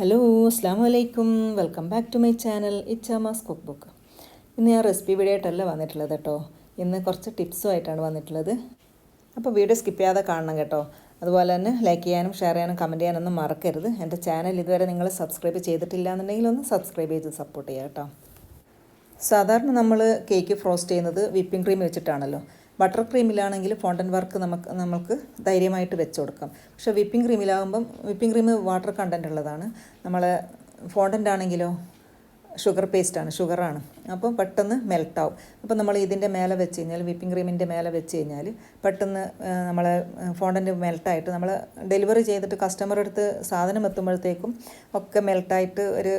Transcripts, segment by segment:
Hello അസ്സാം വലൈക്കും welcome back to my channel ഇച്ചാമാസ് cook book ഇന്ന് ഞാൻ റെസിപ്പി വീഡിയോ ആയിട്ടല്ല വന്നിട്ടുള്ളത് കേട്ടോ ഇന്ന് കുറച്ച് ടിപ്സും ആയിട്ടാണ് വന്നിട്ടുള്ളത്. അപ്പോൾ വീഡിയോ സ്കിപ്പ് ചെയ്യാതെ കാണണം കേട്ടോ. അതുപോലെ തന്നെ ലൈക്ക് ചെയ്യാനും ഷെയർ ചെയ്യാനും കമന്റ് ചെയ്യാനൊന്നും മറക്കരുത്. എന്റെ ചാനൽ ഇതുവരെ നിങ്ങൾ സബ്സ്ക്രൈബ് ചെയ്തിട്ടില്ല എന്നുണ്ടെങ്കിൽ ഒന്ന് സബ്സ്ക്രൈബ് ചെയ്ത് സപ്പോർട്ട് ചെയ്യാം കേട്ടോ സാധാരണ നമ്മൾ കേക്ക് ഫ്രോസ്റ്റ് ചെയ്യുന്നത് വിപ്പിംഗ് ക്രീം വെച്ചിട്ടാണല്ലോ. ബട്ടർ ക്രീമിലാണെങ്കിൽ ഫോണ്ടൻ വർക്ക് നമുക്ക് നമുക്ക് ധൈര്യമായിട്ട് വെച്ച് കൊടുക്കാം. പക്ഷേ വിപ്പിംഗ് ക്രീമിലാകുമ്പം വിപ്പിംഗ് ക്രീം വാട്ടർ കണ്ടന്റ് ഉള്ളതാണ്. നമ്മൾ ഫോണ്ടന്റ് ആണെങ്കിലോ ഷുഗർ പേസ്റ്റാണ് ഷുഗറാണ് അപ്പം പെട്ടെന്ന് മെൽട്ടാവും അപ്പം നമ്മൾ ഇതിന്റെ മേലെ വെച്ച് കഴിഞ്ഞാൽ വിപ്പിംഗ് ക്രീമിന്റെ മേലെ വെച്ച് കഴിഞ്ഞാൽ പെട്ടെന്ന് നമ്മൾ ഫോണ്ടന്റ് മെൽട്ടായിട്ട് നമ്മൾ ഡെലിവറി ചെയ്തിട്ട് കസ്റ്റമർ അടുത്ത് സാധനം എത്തുമ്പോഴത്തേക്കും ഒക്കെ മെൽട്ടായിട്ട് ഒരു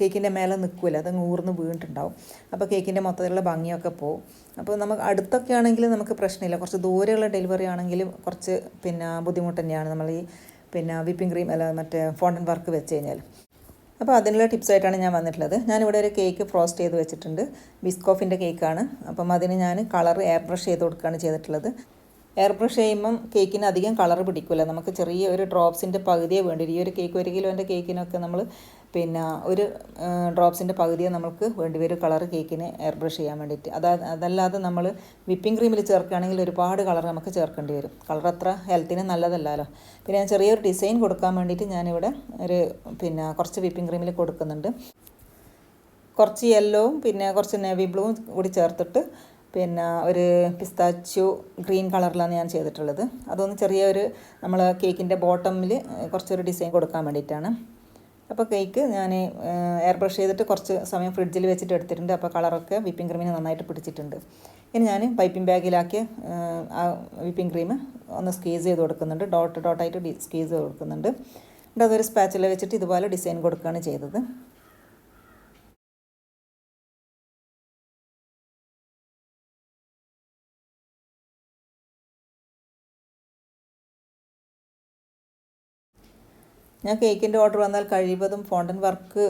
കേക്കിന്റെ മേലെ നിൽക്കില്ല. അത് ഊർന്ന് വീണിട്ടുണ്ടാവും. അപ്പോൾ കേക്കിന്റെ മൊത്തത്തിലുള്ള ഭംഗിയൊക്കെ പോകും അപ്പോൾ നമുക്ക് അടുത്തൊക്കെ ആണെങ്കിൽ നമുക്ക് പ്രശ്നമില്ല. കുറച്ച് ദൂരെയുള്ള ഡെലിവറി ആണെങ്കിലും കുറച്ച് പിന്നെ ബുദ്ധിമുട്ട് തന്നെയാണ്. നമ്മൾ ഈ പിന്നെ വിപ്പിംഗ് ക്രീം അല്ല മറ്റേ ഫോണ്ടൻ വർക്ക് വെച്ച് കഴിഞ്ഞാൽ. അപ്പോൾ അതിനുള്ള ടിപ്സായിട്ടാണ് ഞാൻ വന്നിട്ടുള്ളത്. ഞാനിവിടെ ഒരു കേക്ക് ഫ്രോസ്റ്റ് ചെയ്ത് വെച്ചിട്ടുണ്ട്. ബിസ്കോഫിന്റെ കേക്കാണ് അപ്പം അതിന് ഞാൻ കളർ എയർ ബ്രഷ് ചെയ്ത് കൊടുക്കുകയാണ് ചെയ്തിട്ടുള്ളത്. എയർ ബ്രഷ് ചെയ്യുമ്പം കേക്കിന് അധികം കളർ പിടിക്കില്ല നമുക്ക് ചെറിയ ഒരു ഡ്രോപ്സിന്റെ പകുതിയെ വേണ്ടി ഈ ഒരു കേക്ക് ഒരു കിലോന്റെ കേക്കിനൊക്കെ നമ്മൾ പിന്നെ ഒരു ഡ്രോപ്സിന്റെ പകുതിയെ നമുക്ക് വേണ്ടി വരും കളർ കേക്കിന് എയർ ബ്രഷ് ചെയ്യാൻ വേണ്ടിയിട്ട്. അതാ അതല്ലാതെ നമ്മൾ വിപ്പിംഗ് ക്രീമിൽ ചേർക്കുകയാണെങ്കിൽ ഒരുപാട് കളർ നമുക്ക് ചേർക്കേണ്ടി വരും. കളർ അത്ര ഹെൽത്തിന് നല്ലതല്ലല്ലോ. പിന്നെ ഞാൻ ചെറിയൊരു ഡിസൈൻ കൊടുക്കാൻ വേണ്ടിയിട്ട് ഞാനിവിടെ ഒരു പിന്നെ കുറച്ച് വിപ്പിംഗ് ക്രീമിൽ കൊടുക്കുന്നുണ്ട്. കുറച്ച് യെല്ലോവും പിന്നെ കുറച്ച് നേവി ബ്ലൂവും കൂടി ചേർത്തിട്ട് പിന്നെ ഒരു പിസ്താച്ചു ഗ്രീൻ കളറിലാണ് ഞാൻ ചെയ്തിട്ടുള്ളത്. അതൊന്ന് ചെറിയൊരു നമ്മൾ കേക്കിന്റെ ബോട്ടമിൽ കുറച്ചൊരു ഡിസൈൻ കൊടുക്കാൻ വേണ്ടിയിട്ടാണ്. അപ്പോൾ കേക്ക് ഞാൻ എയർ ബ്രഷ് ചെയ്തിട്ട് കുറച്ച് സമയം ഫ്രിഡ്ജിൽ വെച്ചിട്ട് എടുത്തിട്ടുണ്ട്. അപ്പോൾ കളറൊക്കെ വിപ്പിംഗ് ക്രീമിന് നന്നായിട്ട് പിടിച്ചിട്ടുണ്ട്. ഇനി ഞാൻ പൈപ്പിംഗ് ബാഗിലാക്കി ആ വിപ്പിംഗ് ക്രീം ഒന്ന് സ്ക്വീസ് ചെയ്ത് കൊടുക്കുന്നുണ്ട്. ഡോട്ട് ഡോട്ടായിട്ട് സ്ക്വീസ് ചെയ്ത് കൊടുക്കുന്നുണ്ട്. എന്നിട്ട് അതൊരു സ്പാച്ചിൽ വെച്ചിട്ട് ഇതുപോലെ ഡിസൈൻ കൊടുക്കുകയാണ് ചെയ്തത്. ഞാൻ കേക്കിന്റെ ഓർഡർ വന്നാൽ കഴിവതും ഫോണ്ടൻ വർക്ക്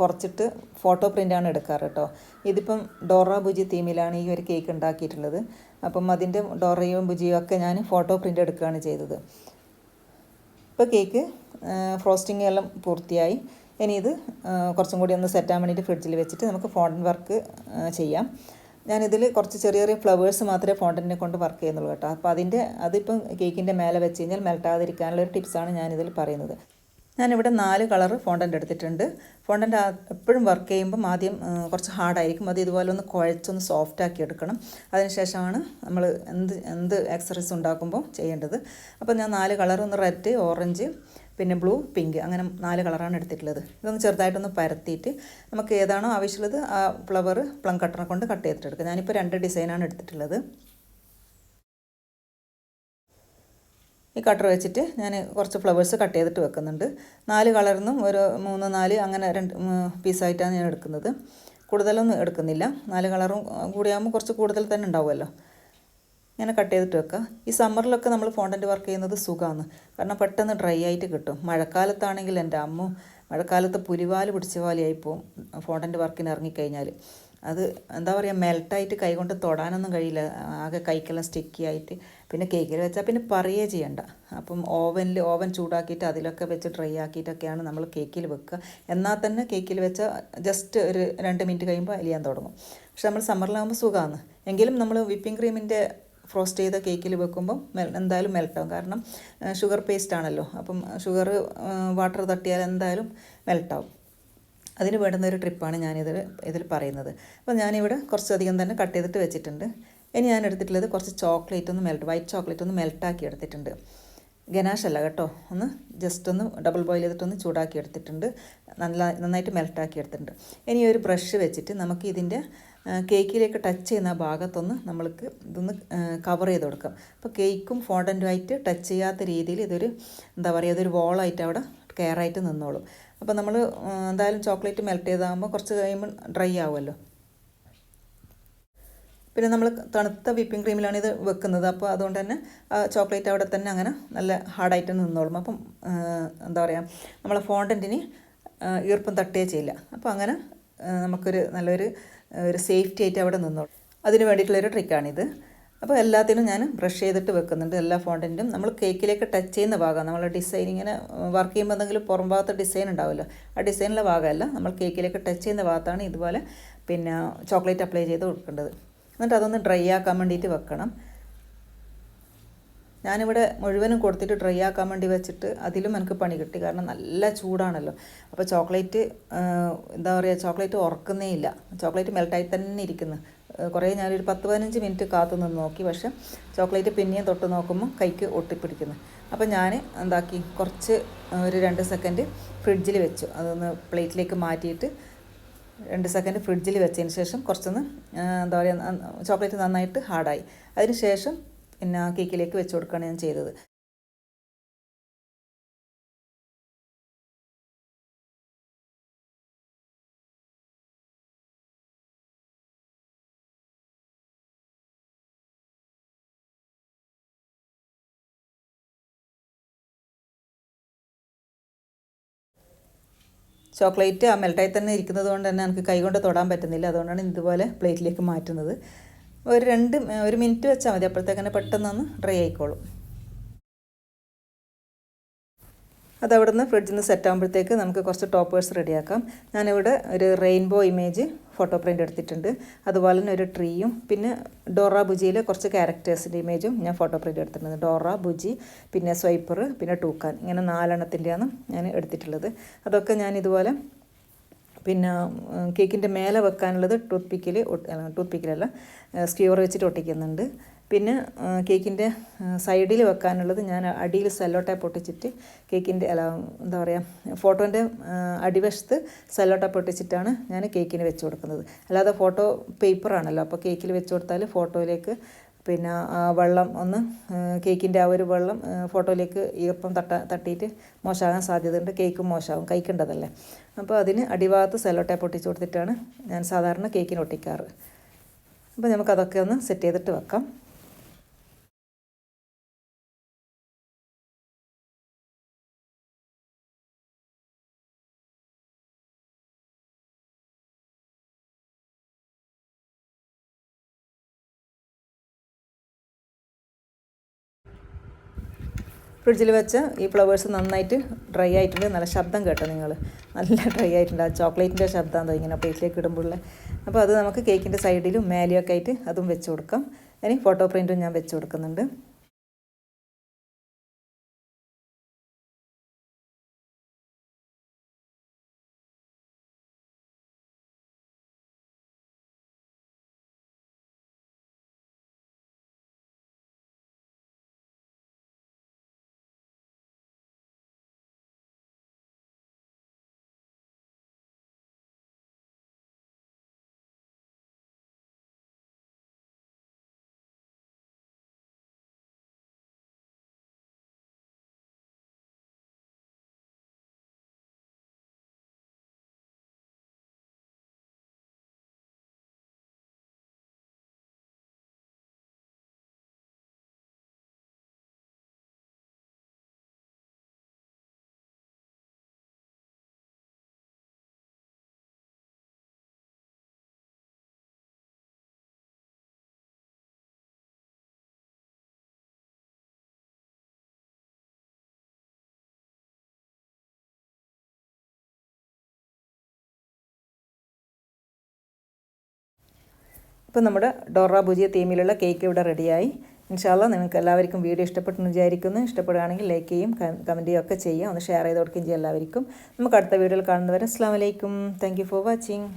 കുറച്ചിട്ട് ഫോട്ടോ പ്രിന്റാണ് എടുക്കാറ് കേട്ടോ. ഇതിപ്പം ഡോറ ബുജി തീമിലാണ് ഈ ഒരു കേക്ക് ഉണ്ടാക്കിയിട്ടുള്ളത്. അപ്പം അതിന്റെ ഡോറയും ബുജിയും ഒക്കെ ഞാൻ ഫോട്ടോ പ്രിന്റ് എടുക്കുകയാണ് ചെയ്തത്. ഇപ്പോൾ കേക്ക് ഫ്രോസ്റ്റിംഗ് എല്ലാം പൂർത്തിയായി. ഇനി ഇത് കുറച്ചും കൂടി ഒന്ന് സെറ്റാൻ വേണ്ടിയിട്ട് ഫ്രിഡ്ജിൽ വെച്ചിട്ട് നമുക്ക് ഫോണ്ടൻ വർക്ക് ചെയ്യാം. ഞാനിതിൽ കുറച്ച് ചെറിയ ചെറിയ ഫ്ലവേഴ്സ് മാത്രമേ ഫോണ്ടന്റിനെ കൊണ്ട് വർക്ക് ചെയ്യുന്നുള്ളൂ കേട്ടോ. അപ്പോൾ അതിന്റെ അതിപ്പം കേക്കിന്റെ മേലെ വെച്ച് കഴിഞ്ഞാൽ മെൽട്ടാതിരിക്കാനുള്ള ഒരു ടിപ്സാണ് ഞാനിതിൽ പറയുന്നത്. ഞാനിവിടെ നാല് കളർ ഫോണ്ടന്റ് എടുത്തിട്ടുണ്ട്. ഫോണ്ടന്റ് എപ്പോഴും വർക്ക് ചെയ്യുമ്പം ആദ്യം കുറച്ച് ഹാർഡായിരിക്കും അത് ഇതുപോലെ ഒന്ന് കുഴച്ചൊന്ന് സോഫ്റ്റ് ആക്കി എടുക്കണം. അതിനുശേഷമാണ് നമ്മൾ എന്ത് എന്ത് എക്സസൈസ് ഉണ്ടാക്കുമ്പോൾ ചെയ്യേണ്ടത്. അപ്പോൾ ഞാൻ നാല് കളർ ഒന്ന് റെഡ് ഓറഞ്ച് പിന്നെ ബ്ലൂ പിങ്ക് അങ്ങനെ നാല് കളറാണ് എടുത്തിട്ടുള്ളത്. ഇതൊന്ന് ചെറുതായിട്ടൊന്ന് പരത്തിയിട്ട് നമുക്ക് ഏതാണോ ആവശ്യമുള്ളത് ആ ഫ്ലവർ പ്ലം കട്ടറെ കൊണ്ട് കട്ട് ചെയ്തിട്ട് എടുക്കുക ഞാനിപ്പോൾ രണ്ട് ഡിസൈനാണ് എടുത്തിട്ടുള്ളത്. ഈ കട്ടർ വെച്ചിട്ട് ഞാൻ കുറച്ച് ഫ്ലവേഴ്സ് കട്ട് ചെയ്തിട്ട് വെക്കുന്നുണ്ട്. നാല് കളറിനും ഒരു മൂന്ന് നാല് അങ്ങനെ രണ്ട് പീസായിട്ടാണ് ഞാൻ എടുക്കുന്നത്. കൂടുതലൊന്നും എടുക്കുന്നില്ല. നാല് കളറും കൂടിയാകുമ്പോൾ കുറച്ച് കൂടുതൽ തന്നെ ഉണ്ടാവുമല്ലോ. ഇങ്ങനെ കട്ട് ചെയ്തിട്ട് വെക്കുക. ഈ സമ്മറിലൊക്കെ നമ്മൾ ഫോണ്ടന്റ് വർക്ക് ചെയ്യുന്നത് സുഖമാണ്. കാരണം പെട്ടെന്ന് ഡ്രൈ ആയിട്ട് കിട്ടും. മഴക്കാലത്താണെങ്കിൽ എന്റെ അമ്മ മഴക്കാലത്ത് പുലിവാൽ പിടിച്ച പോലെയായി പോകും ഫോണ്ടന്റ് വർക്കിന് ഇറങ്ങിക്കഴിഞ്ഞാൽ അത് എന്താ പറയുക മെൽട്ടായിട്ട് കൈകൊണ്ട് തൊടാനൊന്നും കഴിയില്ല. ആകെ കൈക്കെല്ലാം സ്റ്റിക്കി ആയിട്ട് പിന്നെ കേക്കിൽ വെച്ചാൽ പിന്നെ പറയുകയേ ചെയ്യണ്ട. അപ്പം ഓവനിൽ ഓവൻ ചൂടാക്കിയിട്ട് അതിലൊക്കെ വെച്ച് ഡ്രൈ ആക്കിയിട്ടൊക്കെയാണ് നമ്മൾ കേക്കിൽ വെക്കുക. എന്നാൽ തന്നെ കേക്കിൽ വെച്ചാൽ ജസ്റ്റ് ഒരു രണ്ട് മിനിറ്റ് കഴിയുമ്പോൾ അലിയാൻ തുടങ്ങും. പക്ഷെ നമ്മൾ സമ്മറിലാകുമ്പോൾ സുഖമാണ്. എങ്കിലും നമ്മൾ വിപ്പിംഗ് ക്രീമിന്റെ ഫ്രോസ്റ്റ് ചെയ്ത കേക്കിൽ വെക്കുമ്പം മെൽ എന്തായാലും മെൽട്ടാവും. കാരണം ഷുഗർ പേസ്റ്റ് ആണല്ലോ. അപ്പം ഷുഗർ വാട്ടർ തട്ടിയാൽ എന്തായാലും മെൽട്ടാവും. അതിന് വേണ്ടുന്ന ഒരു ട്രിപ്പാണ് ഞാനിതിൽ ഇതിൽ പറയുന്നത്. അപ്പം ഞാനിവിടെ കുറച്ചധികം തന്നെ കട്ട് ചെയ്തിട്ട് വെച്ചിട്ടുണ്ട്. ഇനി ഞാൻ എടുത്തിട്ടുള്ളത് കുറച്ച് ചോക്ലേറ്റ് ഒന്ന് മെൽറ്റ് വൈറ്റ് ചോക്ലേറ്റ് ഒന്ന് മെൽട്ടാക്കി എടുത്തിട്ടുണ്ട്. ഗനാഷ് അല്ല കേട്ടോ. ഒന്ന് ജസ്റ്റ് ഒന്ന് ഡബിൾ ബോയിൽ ചെയ്തിട്ടൊന്ന് ചൂടാക്കി എടുത്തിട്ടുണ്ട്. നല്ല നന്നായിട്ട് മെൽട്ടാക്കി എടുത്തിട്ടുണ്ട്. ഇനി ഒരു ബ്രഷ് വെച്ചിട്ട് നമുക്ക് ഇതിന്റെ കേക്കിലേക്ക് ടച്ച് ചെയ്യുന്ന ഭാഗത്തൊന്ന് നമ്മൾക്ക് ഇതൊന്ന് കവർ ചെയ്ത് കൊടുക്കാം. അപ്പോൾ കേക്കും ഫോണ്ടന്റുമായിട്ട് ടച്ച് ചെയ്യാത്ത രീതിയിൽ ഇതൊരു എന്താ പറയുക ഇതൊരു വോളായിട്ട് അവിടെ കെയറായിട്ട് നിന്നോളും. അപ്പോൾ നമ്മൾ എന്തായാലും ചോക്ലേറ്റ് മെൽറ്റ് ചെയ്താകുമ്പോൾ കുറച്ച് കഴിയുമ്പോൾ ഡ്രൈ ആവുമല്ലോ. പിന്നെ നമ്മൾ തണുത്ത വിപ്പിംഗ് ക്രീമിലാണ് ഇത് വെക്കുന്നത്. അപ്പോൾ അതുകൊണ്ട് തന്നെ ചോക്ലേറ്റ് അവിടെ തന്നെ അങ്ങനെ നല്ല ഹാർഡായിട്ട് നിന്നോളും. അപ്പം എന്താ പറയുക നമ്മളെ ഫോണ്ടന്റിന് ഈർപ്പം തട്ടുകയേ ചെയ്യില്ല. അപ്പോൾ അങ്ങനെ നമുക്കൊരു നല്ലൊരു ഒരു സേഫ്റ്റി ആയിട്ട് അവിടെ നിന്നോളും അതിന് വേണ്ടിയിട്ടുള്ളൊരു ട്രിക്കാണിത് അപ്പോൾ എല്ലാത്തിനും ഞാൻ ബ്രഷ് ചെയ്തിട്ട് വെക്കുന്നുണ്ട്. എല്ലാ ഫോണ്ടിന്റും നമ്മൾ കേക്കിലേക്ക് ടച്ച് ചെയ്യുന്ന ഭാഗം നമ്മൾ ഡിസൈൻ ഇങ്ങനെ വർക്ക് ചെയ്യുമ്പോൾ എന്തെങ്കിലും പുറം ഭാഗത്ത് ഡിസൈൻ ഉണ്ടാവുമല്ലോ. ആ ഡിസൈനിലെ ഭാഗമല്ല. നമ്മൾ കേക്കിലേക്ക് ടച്ച് ചെയ്യുന്ന ഭാഗത്താണ് ഇതുപോലെ പിന്നെ ചോക്ലേറ്റ് അപ്ലൈ ചെയ്ത് കൊടുക്കേണ്ടത്. എന്നിട്ട് അതൊന്ന് ഡ്രൈ ആക്കാൻ വേണ്ടിയിട്ട് വെക്കണം. ഞാനിവിടെ മുഴുവനും കൊടുത്തിട്ട് ഡ്രൈ ആക്കാൻ വേണ്ടി വെച്ചിട്ട് അതിലും എനിക്ക് പണി കിട്ടി. കാരണം നല്ല ചൂടാണല്ലോ. അപ്പോൾ ചോക്ലേറ്റ് എന്താ പറയുക ചോക്ലേറ്റ് ഉറക്കുന്നേ ഇല്ല. ചോക്ലേറ്റ് മെൽട്ടായി തന്നെ ഇരിക്കുന്നു. കുറേ ഞാനൊരു പത്ത് പതിനഞ്ച് മിനിറ്റ് കാത്തു നിന്ന് നോക്കി. പക്ഷേ ചോക്ലേറ്റ് പിന്നെയും തൊട്ട് നോക്കുമ്പോൾ കൈക്ക് ഒട്ടിപ്പിടിക്കുന്നു. അപ്പോൾ ഞാൻ എന്താക്കി കുറച്ച് ഒരു രണ്ട് സെക്കൻഡ് ഫ്രിഡ്ജിൽ വെച്ചു. അതൊന്ന് പ്ലേറ്റിലേക്ക് മാറ്റിയിട്ട് രണ്ട് സെക്കൻഡ് ഫ്രിഡ്ജിൽ വെച്ചതിന് ശേഷം കുറച്ചൊന്ന് എന്താ പറയുക ചോക്ലേറ്റ് നന്നായിട്ട് ഹാർഡായി അതിന് ശേഷം പിന്നെ കേക്കിലേക്ക് വെച്ച് കൊടുക്കുകയാണ് ഞാൻ ചെയ്തത്. ചോക്ലേറ്റ് ആ മെൽട്ടായി തന്നെ ഇരിക്കുന്നത് കൊണ്ട് തന്നെ എനിക്ക് കൈകൊണ്ട് തൊടാൻ പറ്റുന്നില്ല. അതുകൊണ്ടാണ് ഇതുപോലെ പ്ലേറ്റിലേക്ക് മാറ്റുന്നത്. ഒരു രണ്ട് ഒരു മിനിറ്റ് വെച്ചാൽ മതി. അപ്പോഴത്തേക്കന്നെ പെട്ടെന്നൊന്ന് ഡ്രൈ ആയിക്കോളും. അത് അവിടെ നിന്ന് ഫ്രിഡ്ജിൽ നിന്ന് സെറ്റ് ആകുമ്പോഴത്തേക്ക് നമുക്ക് കുറച്ച് ടോപ്പേഴ്സ് റെഡിയാക്കാം. ഞാനിവിടെ ഒരു റെയിൻബോ ഇമേജ് ഫോട്ടോ പ്രിന്റ് എടുത്തിട്ടുണ്ട്. അതുപോലെ തന്നെ ഒരു ട്രീയും പിന്നെ ഡോറ ബുജിയിലെ കുറച്ച് ക്യാരക്ടേഴ്സിന്റെ ഇമേജും ഞാൻ ഫോട്ടോ പ്രിന്റ് എടുത്തിട്ടുണ്ട്. ഡോറ ബുജി പിന്നെ സ്വൈപ്പർ പിന്നെ ടൂക്കാൻ. ഇങ്ങനെ നാലെണ്ണത്തിന്റെയാണ് ഞാൻ എടുത്തിട്ടുള്ളത്. അതൊക്കെ ഞാൻ ഇതുപോലെ പിന്നെ കേക്കിന്റെ മേലെ വെക്കാനുള്ളത് ടൂത്ത് പിക്കിൽ ടൂത്ത് പിക്കിലല്ല വെച്ചിട്ട് ഒട്ടിക്കുന്നുണ്ട്. പിന്നെ കേക്കിന്റെ സൈഡിൽ വെക്കാനുള്ളത് ഞാൻ അടിയിൽ സെല്ലോ പൊട്ടിച്ചിട്ട് ഒട്ടിച്ചിട്ട് കേക്കിന്റെ അല്ല എന്താ പറയുക ഫോട്ടോന്റെ അടിവശത്ത് സെല്ലോ പൊട്ടിച്ചിട്ടാണ് ഒട്ടിച്ചിട്ടാണ് ഞാൻ കേക്കിന് വെച്ച് കൊടുക്കുന്നത്. അല്ലാതെ ഫോട്ടോ പേപ്പറാണല്ലോ അപ്പോൾ കേക്കിൽ വെച്ച് കൊടുത്താൽ ഫോട്ടോയിലേക്ക് പിന്നെ ആ വെള്ളം ഒന്ന് കേക്കിന്റെ ആ ഒരു വെള്ളം ഫോട്ടോയിലേക്ക് ഈർപ്പം തട്ട തട്ടിയിട്ട് മോശമാകാൻ സാധ്യതയുണ്ട്. കേക്കും മോശമാകും കഴിക്കേണ്ടതല്ലേ അപ്പോൾ അതിന് അടിഭാഗത്ത് സെല്ലോ ടാപ്പ് ഒട്ടിച്ച് കൊടുത്തിട്ടാണ് ഞാൻ സാധാരണ കേക്കിന് ഒട്ടിക്കാറ്. അപ്പോൾ നമുക്കതൊക്കെ ഒന്ന് സെറ്റ് ചെയ്തിട്ട് വെക്കാം. ഫ്രിഡ്ജിൽ വെച്ച ഈ ഫ്ലവേഴ്സ് നന്നായിട്ട് ഡ്രൈ ആയിട്ടുണ്ട്. നല്ല ശബ്ദം കേട്ടോ നിങ്ങൾ നല്ല ഡ്രൈ ആയിട്ടുണ്ട്. ആ ചോക്ലേറ്റിന്റെ ശബ്ദം എന്തോ ഇങ്ങനെ പ്ലേറ്റിലേക്ക് ഇടുമ്പോഴുള്ള അപ്പോൾ അത് നമുക്ക് കേക്കിന്റെ സൈഡിലും മേലെയൊക്കെ ആയിട്ട് അതും വെച്ച് കൊടുക്കാം. അതിന് ഫോട്ടോ പ്രിന്റും ഞാൻ വെച്ച് കൊടുക്കുന്നുണ്ട്. ഇപ്പോൾ നമ്മുടെ ഡോറ ഭുജിയ തീമിലുള്ള കേക്ക് ഇവിടെ റെഡിയായി ഇൻഷാല്ല നിങ്ങൾക്ക് എല്ലാവർക്കും വീഡിയോ ഇഷ്ടപ്പെട്ടെന്ന് വിചാരിക്കുന്നു. ഇഷ്ടപ്പെടുകയാണെങ്കിൽ ലൈക്ക് ചെയ്യും കമന്റ് ചെയ്യുകയൊക്കെ ചെയ്യുക ഒന്ന് ഷെയർ ചെയ്ത് കൊടുക്കുകയും ചെയ്യും എല്ലാവർക്കും. നമുക്ക് അടുത്ത വീഡിയോയിൽ കാണുന്നവരെ അസ്സാം വലൈക്കും താങ്ക് ഫോർ വാച്ചിങ്